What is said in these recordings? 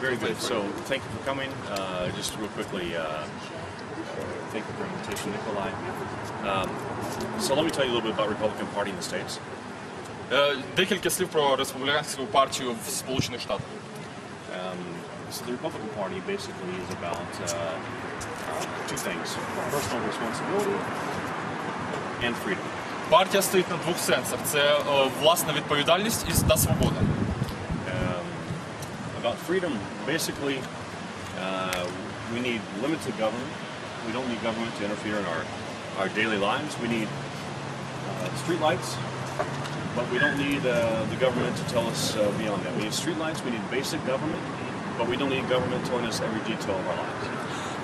Very good. So thank you for coming. Uh, just real quickly, uh, thank you for your invitation, Nikolai. Um, so let me tell you a little bit about Republican Party in the States. Е, Декілька слів про республіканську партію в Сполучених Штатах. So the Republican Party basically is about uh, uh, two things: personal responsibility and freedom. Партія стоїть на двох сенсах: це е, власна відповідальність і та свобода. About freedom, basically, uh, we need limited government. We don't need government to interfere in our, our daily lives. We need uh, street lights, but we don't need uh, the government to tell us uh, beyond that. We need street lights, we need basic government, but we don't need government telling us every detail of our lives.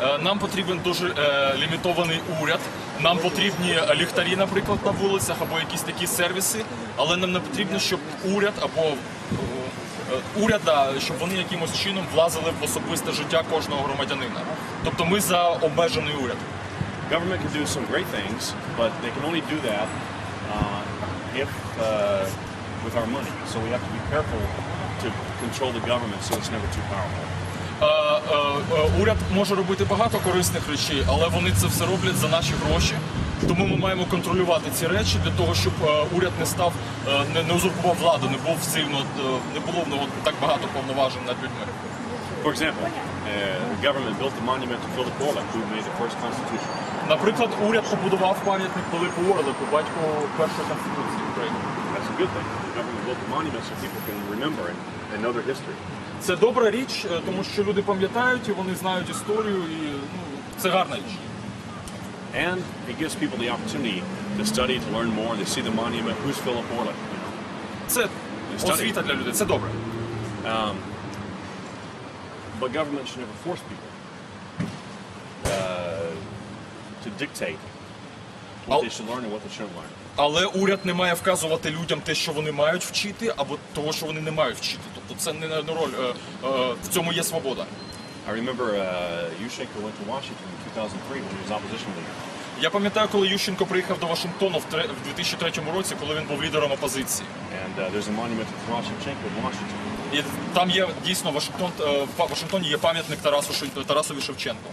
Е, Нам потрібен дуже е, лімітований уряд. Нам потрібні ліхтарі, наприклад, на вулицях або якісь такі сервіси, але нам не потрібно, щоб уряд або е, е, уряда, щоб вони якимось чином влазили в особисте життя кожного громадянина. Тобто ми за обмежений уряд. Government can do some great things, but they can only do that uh, if uh, with our money. So we have to be careful to control the government so it's never too powerful. Е, е, е, Уряд може робити багато корисних речей, але вони це все роблять за наші гроші. Тому ми маємо контролювати ці речі для того, щоб уряд не став не, не узурпував владу, не був сильно не було в нього так багато повноважень над людьми. For example, uh, government built the monument to Philip Orlick, who made the first constitution. Наприклад, уряд побудував пам'ятник Пилипу Орлику, батьку першої конституції України. That's a good thing. The government built the monument so people can remember it and know their history. Це добра річ, е, тому що люди пам'ятають і вони знають історію, і ну, це гарна річ. And it gives people the opportunity to study, to learn more. They see the monument. Who's Philip Orlick? Це освіта для людей, це добре. Um, But government should never force people uh, to dictate what they should learn and what they shouldn't learn. Але уряд не має вказувати людям те, що вони мають вчити, або того, що вони не мають вчити. Тобто це не на роль. е, е, В цьому є свобода. I remember uh, Yushchenko went to Washington in 2003 when he was opposition leader. Я пам'ятаю, коли Ющенко приїхав до Вашингтону в тре- в 2003 році, коли він був лідером опозиції. And uh, there's a monument to Shevchenko in Washington. І там є дійсно Вашингтон е, в Вашингтоні є пам'ятник Тарасу Тарасові Шевченку,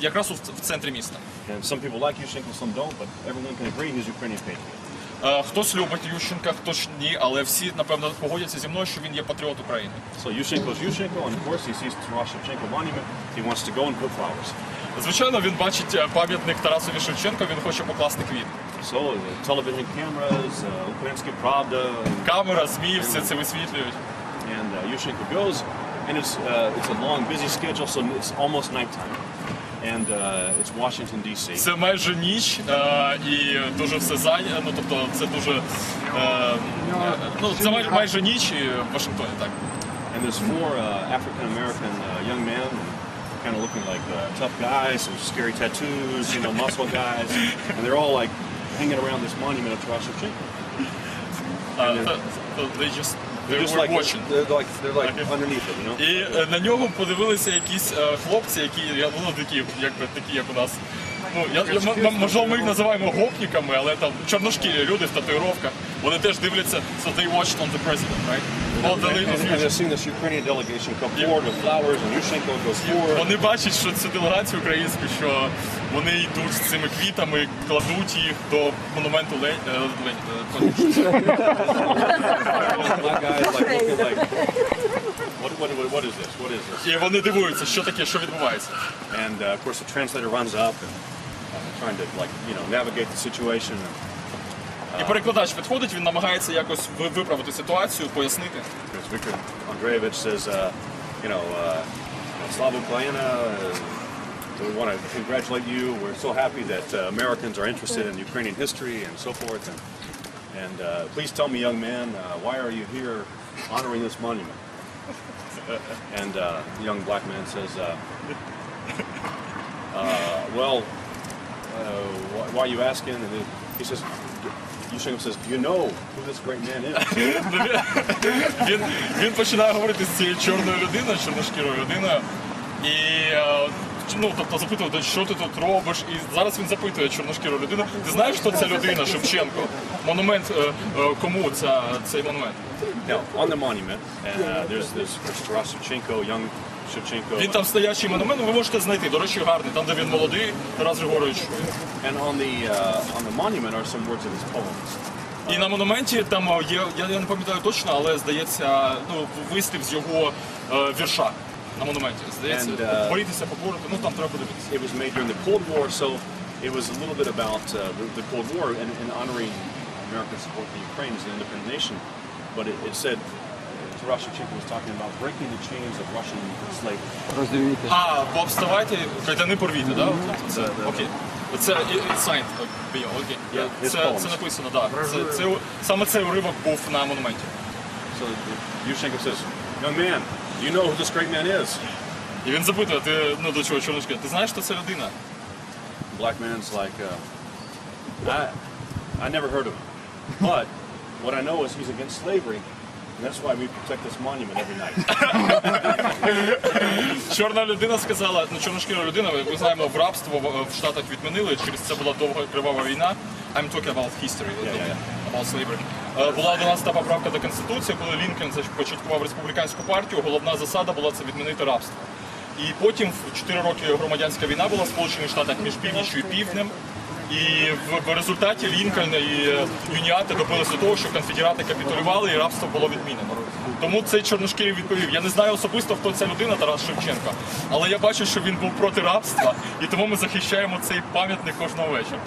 якраз у- в центрі міста. And some people like Yushchenko, some don't, but everyone can agree he's Ukrainian patriot. Е, Хтось любить Ющенка, хтось ні, але всі напевно погодяться зі мною, що він є патріот України. So Yushchenko's Yushchenko, and of course he sees Shevchenko monument, he wants to go and put flowers. Звичайно, він бачить е, пам'ятник Тарасові Шевченка, він хоче покласти квіт. So the television cameras, uh, Ukrainsky Pravda, Камера, ЗМІ, все це висвітлюють. and uh, Yushchenko goes, and it's uh, it's a long, busy schedule, so it's almost nighttime, and uh, it's Washington D.C. Це майже ніч е, і дуже все зайнято. Ну тобто, це дуже е, е, ну це майже майже ніч і в Вашингтоні. Так And there's four uh, African American uh, young men, kind of looking like uh, tough guys, some scary tattoos, you know, muscle guys, and they're all like hanging around this monument of Taras Shevchenko. Е, та- та- they just they just like watching. they're like they're like Okay. underneath it, you know. І е, на нього подивилися якісь е, хлопці, які я ну такі, якби такі, як у нас. Ну я, я м- м- можливо, ми їх називаємо гопниками, але там чорношкірі люди в татуїровках. Вони теж дивляться, so they watched on the president, right? Вони бачать, що цю делегацію українську, що вони йдуть з цими квітами, кладуть їх до монументу е, е, this? І вони дивуються, що таке, що відбувається. And uh, of course, the translator runs up and uh, trying to like you know navigate the situation. And І перекладач підходить, він намагається якось ви- виправити ситуацію, пояснити. Because Viktor Andreevich says, uh, you know, uh, Slava Ukraina, uh, we want to congratulate you. We're so happy that uh, Americans are interested in Ukrainian history and so forth. And, and uh, please tell me, young man, uh, why are you here honoring this monument? and uh, the young black man says, uh, uh, well, uh, why, why are you asking? And he says, Yushchenko says, you know who this great man is? Він, він починає говорити з цією чорною людиною, чорношкірою людиною. І е, ну, тобто запитувати, що ти тут робиш. І зараз він запитує чорношкіру людину. Ти знаєш, хто ця людина, Шевченко? Монумент, е, е, кому ця, цей монумент? Now, on the monument, uh, there's this there's Taras Shevchenko, young Shevchenko. Він там стоячий монумент, ви можете знайти. До речі, гарний, там, де він молодий, Тарас Григорович. And on the uh, on the monument are some words of his poems. І на монументі там е, є, я, я не пам'ятаю точно, але здається, ну, вислів з його е, вірша на монументі. Здається, And, uh, борітися, поборити, ну там треба подивитися. It was made during the Cold War, so it was a little bit about uh, the, the Cold War and, and honoring American support for Ukraine as an independent nation. But it, it said, Роздивіться. А, бо вставайте, кайдани порвіти, да? Це, Да, да, окей. Це і- і signed, е, bio, окей. Yeah, his Це, poems. це написано, так. Да. Це, це, саме цей уривок був на монументі. So Yushchenko says, young man, do you know who this great man is? І він запитує, ти ну до чого чоловічка, ти знаєш, що це людина? Black man's like, uh, I, I never heard of him. But what I know is he's against slavery, and that's why we protect this monument every night. Чорна людина сказала, ну чорношкіра людина, ми знаємо, в рабство в, в Штатах відмінили, через це була довга кривава війна. I'm talking about history, yeah, about slavery. Е, Була 11 поправка до Конституції, коли Лінкольн започаткував республіканську партію, головна засада була це відмінити рабство. І потім в 4 роки громадянська війна була в Сполучених Штатах між північчю і півднем. І в, в результаті Лінкольн і е, Юніати добилися того, що конфедерати капітулювали і рабство було відмінено. Тому цей чорношкірий відповів. Я не знаю особисто, хто ця людина, Тарас Шевченко, але я бачу, що він був проти рабства, і тому ми захищаємо цей пам'ятник кожного вечора.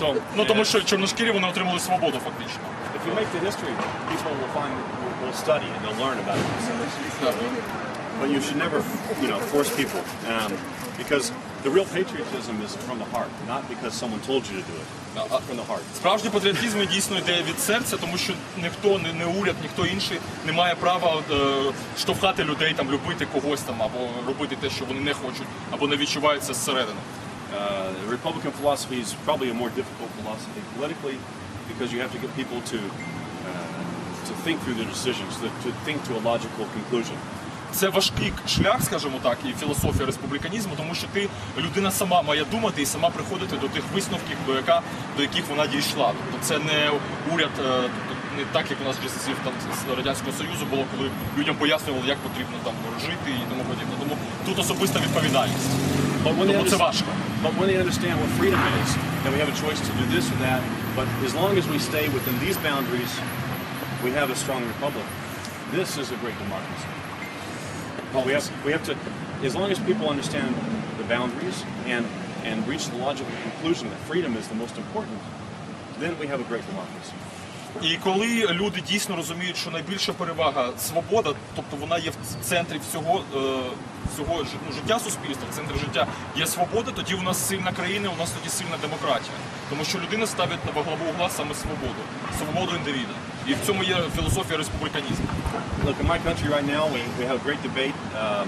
So, Ну тому що чорношкірі вони отримали свободу фактично. if you make the history, people will find, will, will study and they'll learn about it. But you should never, you know, force people, um, because the real patriotism is from the heart, not because someone told you to do it. Uh, It's from the heart. Справжній патріотизм дійсно йде від серця, тому що ніхто, не, не уряд, ніхто інший не має права е, штовхати людей, там любити когось там або робити те, що вони не хочуть, або не відчувають це зсередини. Uh, the Republican philosophy is probably a more difficult philosophy politically, because you have to get people to uh, to think through their decisions, to, to think to a logical conclusion. Це важкий шлях, скажімо так, і філософія республіканізму, тому що ти людина сама має думати і сама приходити до тих висновків, до яка до яких вона дійшла. Тобто це не уряд, е, тобто не так, як у нас часів там з радянського союзу було, коли людям пояснювали, як потрібно там жити і тому подібне. Тому тут особиста відповідальність. Тому це важко. but when they understand what freedom is, then we have a choice to do this or that. But as long as we stay within these boundaries, we have a strong republic. This is a great democracy. But we have, we have to, as long as people understand the boundaries and, and reach the logical conclusion that freedom is the most important, then we have a great democracy. І коли люди дійсно розуміють, що найбільша перевага свобода, тобто вона є в центрі всього, е, всього ну, життя суспільства, в центрі життя є свобода, тоді у нас сильна країна, у нас тоді сильна демократія. Тому що людина ставить на во главу угла саме свободу, свободу індивіда. І в цьому є філософія республіканізму. Look, in my country right now, we, we have a great debate. Um,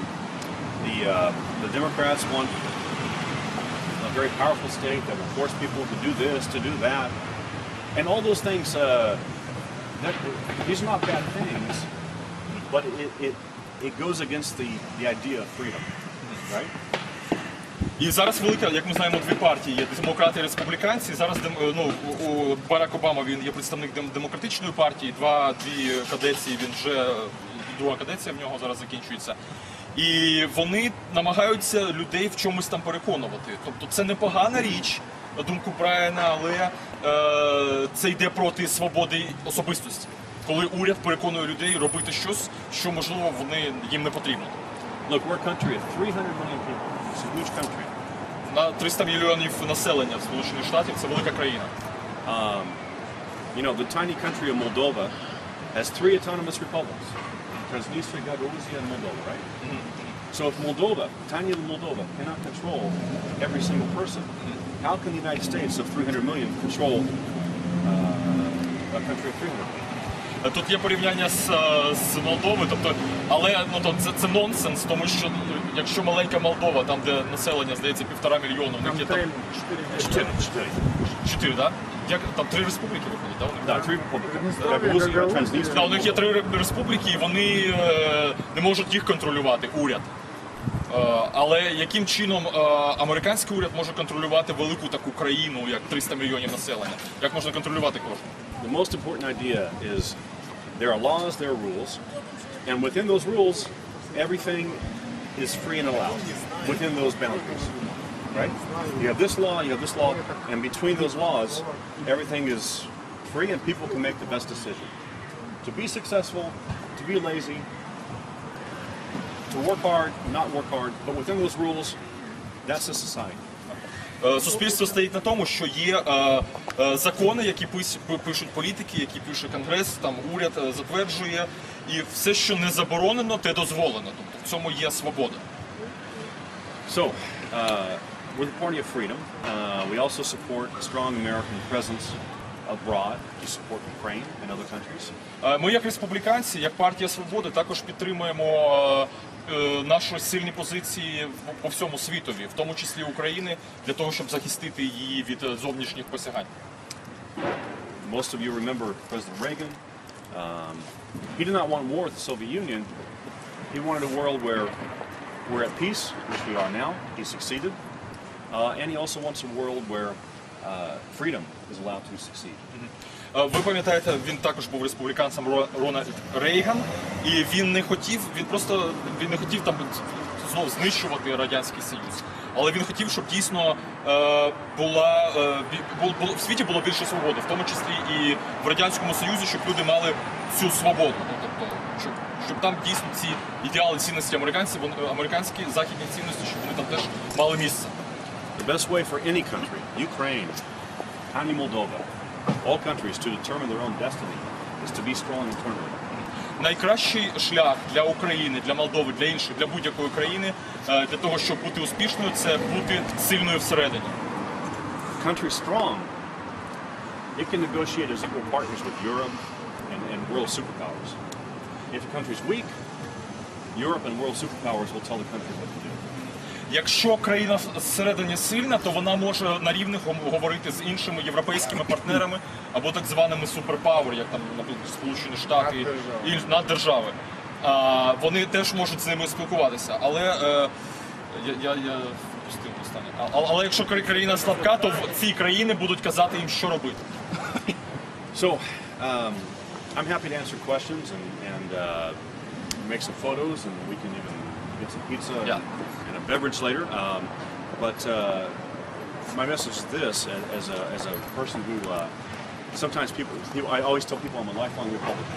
the, uh, the Democrats want a very powerful state that will force people to do this, to do that. And all those things, uh, that, these are not bad things, but it, it, it goes against the, the idea of freedom, right? І зараз велика, як ми знаємо, дві партії є демократи і республіканці. Зараз ну, у- Барак Обама він є представник демократичної партії. Два дві кадеції. Він вже друга кадеція в нього зараз закінчується. І вони намагаються людей в чомусь там переконувати. Тобто це непогана річ, на думку Брайана, але е, це йде проти свободи особистості, коли уряд переконує людей робити щось, що можливо вони їм не потрібно. Look, we're country of 300 million people. It's a huge country. На 300 мільйонів населення в Сполучених Штатів це велика країна. Um, You know, the tiny country of Moldova has three autonomous republics Transnistria, Gagauzia, and Moldova, right? Mm -hmm. So if Moldova, tiny little Moldova, cannot control every single person, how can the United States of 300 million control uh, a country of 300 million? Тут є порівняння з, е, з Молдовою, тобто, але ну то це, це нонсенс, тому що ну, якщо маленька Молдова, там де населення здається півтора мільйона, у них є там Четыре. Четыре. чотири, да? Як там три республіки виходять, да? у них? Да, three republics. Да, у них є три республіки, і вони е, не можуть їх контролювати, уряд. Е, але яким чином е, американський уряд може контролювати велику таку країну, як 300 мільйонів населення? Як можна контролювати кожну? The most important idea is there are laws, there are rules, and within those rules, everything is free and allowed within those boundaries. Right? You have this law, you have this law, and between those laws, everything is free and people can make the best decision. To be successful, to be lazy, to work hard, not work hard, but within those rules, that's the society. Е, Суспільство стоїть на тому, що є е, е, закони, які пишуть політики, які пише конгрес, там уряд е, затверджує, і все, що не заборонено, те дозволено. Тобто в цьому є свобода. So, uh, we're the party of freedom. Uh, we also support a strong American presence abroad to support Ukraine and other countries. Е, Ми, як республіканці, як партія свободи, також підтримуємо е, е, наші сильні позиції по всьому світові, в тому числі України, для того, щоб захистити її від е, зовнішніх посягань. Most of you remember President Reagan. Um, he did not want war with the Soviet Union. He wanted a world where we're at peace, which we are now. He succeeded. Uh, and he also wants a world where uh, freedom is allowed to succeed. Е, Ви пам'ятаєте, він також був республіканцем Ро- Рональд Рейган, і він не хотів, він просто він не хотів там знову знищувати радянський союз. Але він хотів, щоб дійсно е, була е, бі- бу- було- в світі було більше свободи, в тому числі і в радянському союзі, щоб люди мали цю свободу. Тобто, щоб, щоб там дійсно ці ідеали цінності американців, американські західні цінності, щоб вони там теж мали місце. The best way for any country, Ukraine, tiny Moldova, all countries to determine their own destiny is to be strong internally. Найкращий шлях для України, для Молдови, для інших, для будь-якої країни е, для того, щоб бути успішною, це бути сильною всередині. country strong, it can negotiate as equal partners with Europe and, and world superpowers. If a country's weak, Europe and world superpowers will tell the country what to do. Якщо країна всередині сильна, то вона може на рівних говорити з іншими європейськими партнерами або так званими суперпауер, як там, наприклад, Сполучені Штати і наддержави. А, вони теж можуть з ними спілкуватися. Але е, я, я, я впустив останнє. А- а- Але якщо країна слабка, то ці країни будуть казати їм, що робити. So, um, I'm happy to answer questions and, and uh, make some photos, and we can even get some pizza and, Yeah. and a beverage later. Um, but uh, my message is this: as, as a as a person who uh, sometimes people, people, I always tell people I'm a lifelong Republican.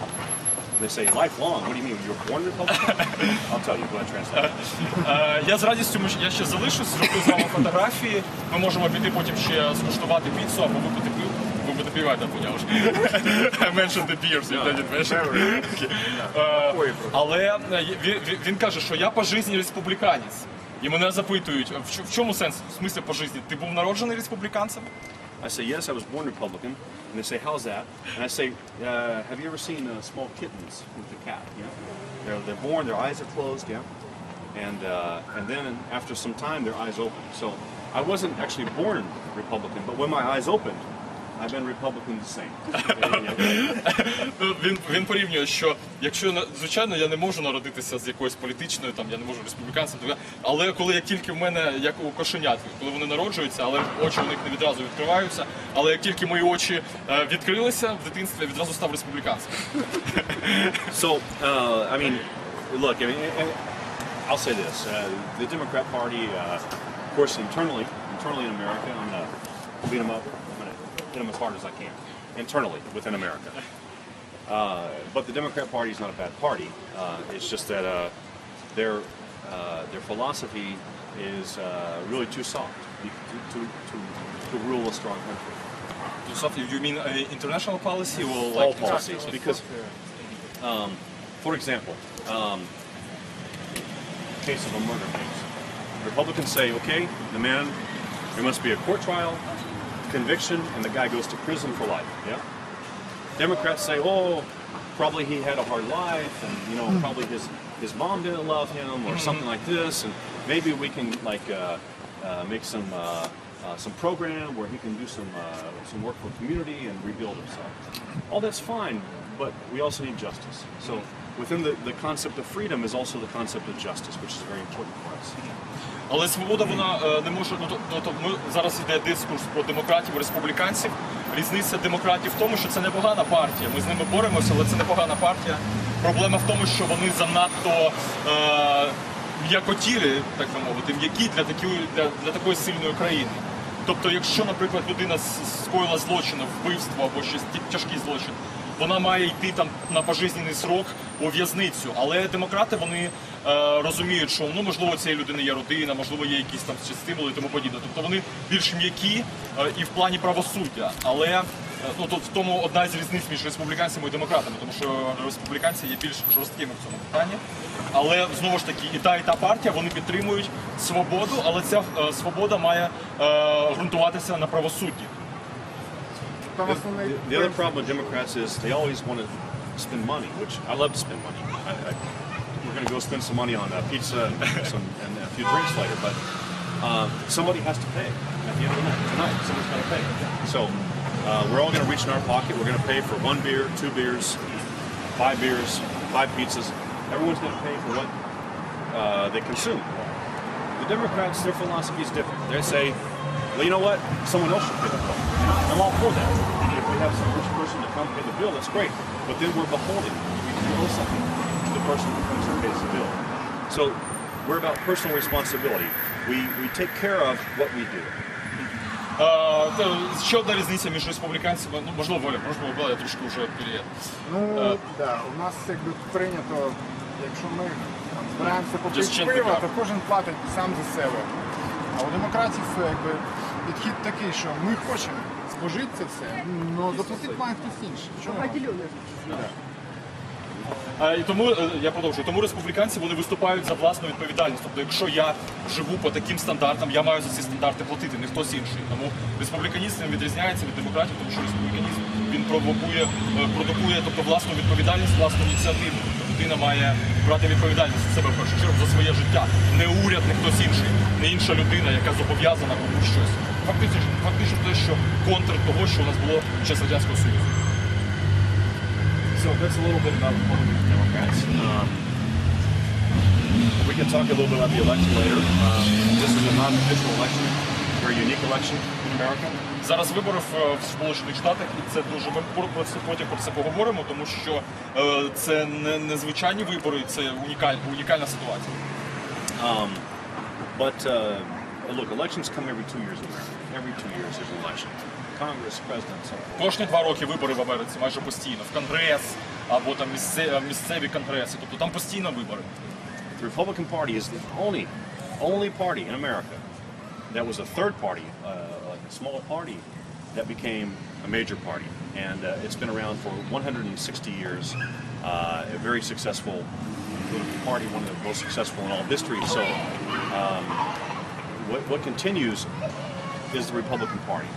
They say lifelong. What do you mean? You were born Republican? I'll tell you. Go ahead, translate. Е, Я з радістю ми ж- я ще залишусь, зроблю з вами фотографії. Ми можемо піти потім ще скуштувати піцу або випити пиво. Випити пиво, я поняв. I mentioned the beers, you didn't mention. Okay. Е, Але е, він, він- він каже, що я по житті республіканець. І мене запитують, в чо- в чому сенс? В смислі по житті? Ти був народжений республіканцем? I say yes. I was born Republican, and they say how's that? And I say, uh, have you ever seen uh, small kittens with the cat? Yeah, they're they're born, their eyes are closed. Yeah, and uh, and then after some time, their eyes open. So I wasn't actually born Republican, but when my eyes opened, I've been Republican the same. Ну, Він, він порівнює, що якщо звичайно я не можу народитися з якоюсь політичною, там я не можу республіканцем, то але коли як тільки в мене, як у кошенят, коли вони народжуються, але очі у них не відразу відкриваються. Але як тільки мої очі е, відкрилися в дитинстві, я відразу став республіканцем. So, uh, I mean, look, I mean, I'll say this: uh, the Democrat Party, uh, of course, internally, internally in America, I'm gonna beat them up. Hit them as hard as I can, internally within America. Uh, but the Democrat Party is not a bad party. Uh, it's just that uh, their uh, their philosophy is uh, really too soft to, to, to, to rule a strong country. So, you mean uh, international policy or all like policies because, um, for example, um, case of a murder case, Republicans say, okay, the man, there must be a court trial, conviction, and the guy goes to prison for life. Yeah. Democrats say, oh, probably he had a hard life, and you know, probably his his mom didn't love him, or something like this, and maybe we can like uh, uh, make some. Uh, uh, some program where he can do some uh, some work for community and rebuild himself. All that's fine, but we also need justice. So within the, the concept of freedom is also the concept of justice, which is very important for us. Але свобода вона е, не може. Ну то, ну, ми зараз йде дискурс про демократів, республіканців. Різниця демократів в тому, що це непогана партія. Ми з ними боремося, але це непогана партія. Проблема в тому, що вони занадто е, м'якотілі, так би мовити, м'які для такої для, для такої сильної країни. Тобто, якщо, наприклад, людина скоїла злочин, вбивство або щось тяжкий злочин, вона має йти там на пожизнений срок у в'язницю. Але демократи вони розуміють, що ну можливо цієї людини є родина, можливо, є якісь там стимули і тому подібне. Тобто вони більш м'які е, і в плані правосуддя. Але е, ну тут в тому одна з різниць між республіканцями і демократами, тому що республіканці є більш жорсткими в цьому питанні. Але знову ж таки, і та, і та партія вони підтримують свободу, але ця е, свобода має е, ґрунтуватися на правосудді. The, the other problem with Democrats is they always want to spend money, which I love to spend money. I, I, going to go spend some money on uh, pizza and, some, and a few drinks later, but uh, somebody has to pay at the end of the night. Tonight, somebody's got to pay. So uh, we're all going to reach in our pocket. We're going to pay for one beer, two beers, five beers, five pizzas. Everyone's going to pay for what uh, they consume. The Democrats, their philosophy is different. They say, well, you know what? Someone else should pay the bill. I'm all for that. If we have some rich person to come pay the bill, that's great. But then we're beholden. We owe something to the person who comes and pays the bill. So we're about personal responsibility. We, we take care of what we do. Е, то ще одна різниця між республіканцями, ну можливо, Оля, можливо, Оля, я трошки вже пере... Ну, так, да, у нас якби прийнято, якщо ми там, збираємося попити out. то кожен платить сам за себе. А у демократів якби, підхід такий, що ми хочемо спожити це все, але заплатити має хтось інший. Чому? А, і тому е, я продовжую. Тому республіканці вони виступають за власну відповідальність. Тобто, якщо я живу по таким стандартам, я маю за ці стандарти платити, не хтось інший. Тому республіканізм відрізняється від демократів, тому що республіканізм він провокує, е, продукує тобто власну відповідальність, власну ініціативу. Тобто людина має брати відповідальність за себе в першу чергу за своє життя. Не уряд, не хтось інший, не інша людина, яка зобов'язана комусь щось. Фактично, фактично те, що контр того, що у нас було під час радянського союзу. So that's a little bit about Republicans and Democrats. Um, we can talk a little bit about the election later. Um, this is a non-traditional election, very unique election in America. Зараз вибори в, Сполучених Штатах, і це дуже ми про це потім про це поговоримо, тому що е, це не незвичайні вибори, це унікаль, унікальна ситуація. Um, but uh, look, elections come every two years in America. Every two years there's an election. Congress, president, so forth. Кожні два роки вибори в Америці майже постійно в Конгрес або там місце- місцеві конгреси. Тобто там постійно вибори. The Republican Party is the only, only party in America that was a third party, uh, like a small party, that became a major party. And uh, it's been around for 160 years. Uh, a very successful political party, one of the most successful in all of history. So, um, what, what continues is the Republican Party.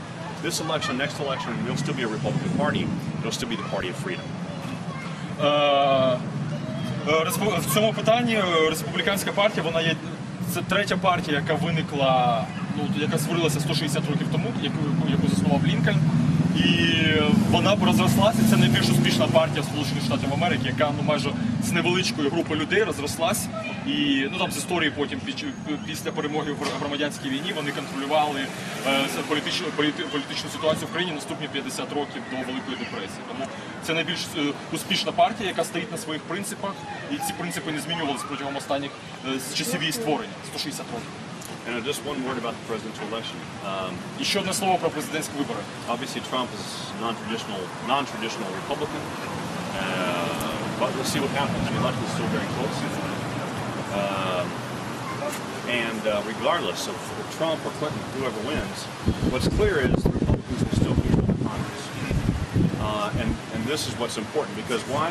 This election, next election, there'll still be a Republican Party. It'll still be the party of freedom. Е, е, В цьому питанні е, республіканська партія вона є це третя партія, яка виникла, ну яка створилася 160 років тому, яку, яку заснував Лінкольн. І вона розрослася. Це найбільш успішна партія Сполучених Штатів Америки, яка ну майже з невеличкої групи людей розрослась. І ну там з історії потім після перемоги в громадянській війні вони контролювали е, політичну політи- політичну ситуацію в країні наступні 50 років до Великої депресії. Тому це найбільш е, успішна партія, яка стоїть на своїх принципах, і ці принципи не змінювалися протягом останніх е, часів її створення 160 років. And just one word about the presidential election. Um, І ще одне слово про президентські вибори. Obviously, Trump is non-traditional, non-traditional Republican, uh, but we'll see what happens. The election is still very close, Um and uh, regardless of if Trump or Clinton, whoever wins, what's clear is the Republicans will still control Congress, uh, and and this is what's important because why?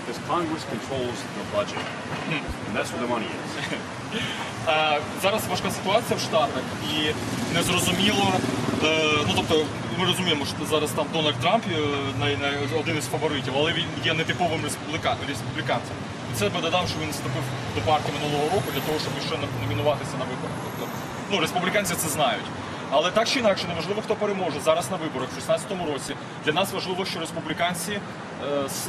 Because Congress controls the budget, and that's where the money is. Е, Зараз важка ситуація в Штатах і незрозуміло. е, Ну тобто, ми розуміємо, що зараз там Дональд Трамп е, один із фаворитів, але він є нетиповим республіканцем. І це би додав, що він вступив до партії минулого року для того, щоб ще номінуватися на виборах. Тобто, ну республіканці це знають. Але так чи інакше, неважливо, хто переможе зараз на виборах в 2016 році. Для нас важливо, що республіканці е, з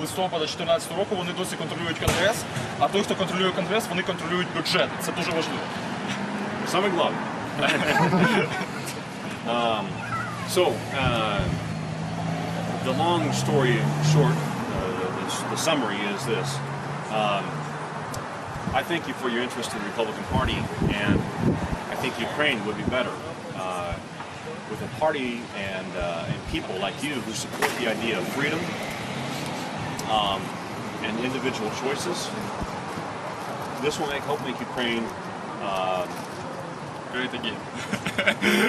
листопада 2014 року вони досі контролюють конгрес. А той, хто контролює конгрес, вони контролюють бюджет. Це дуже важливо. Summer glove. Um, so, uh, the long story short, uh, the, the summary is this. Um, I thank you for your interest in the Republican Party, and I think Ukraine would be better uh, with a party and, uh, and people like you who support the idea of freedom um, and individual choices. This will make, help make Ukraine, Great again.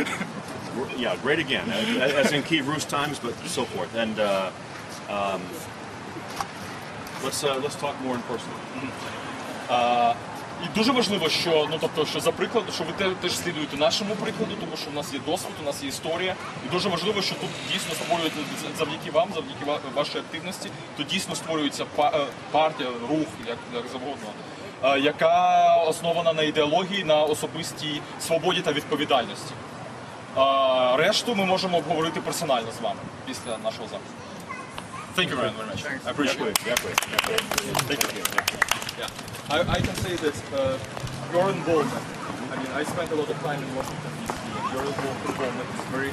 yeah, great again, as, in Kiev Rus times, but so forth. And uh, um, let's uh, let's talk more in person. І дуже важливо, що ну тобто, що за приклад, що ви те- теж слідуєте нашому прикладу, тому що в нас є досвід, у нас є історія. І дуже важливо, що тут дійсно створюється завдяки вам, завдяки вашій активності, тут дійсно створюється е, партія, рух, як, як завгодно, е, яка основана на ідеології, на особистій свободі та відповідальності. Е, Решту ми можемо обговорити персонально з вами після нашого запису. Thank you very much. I appreciate it. Thank you. Yeah. I, I can say that uh, your involvement, I mean, I spent a lot of time in Washington, D.C., and your involvement is very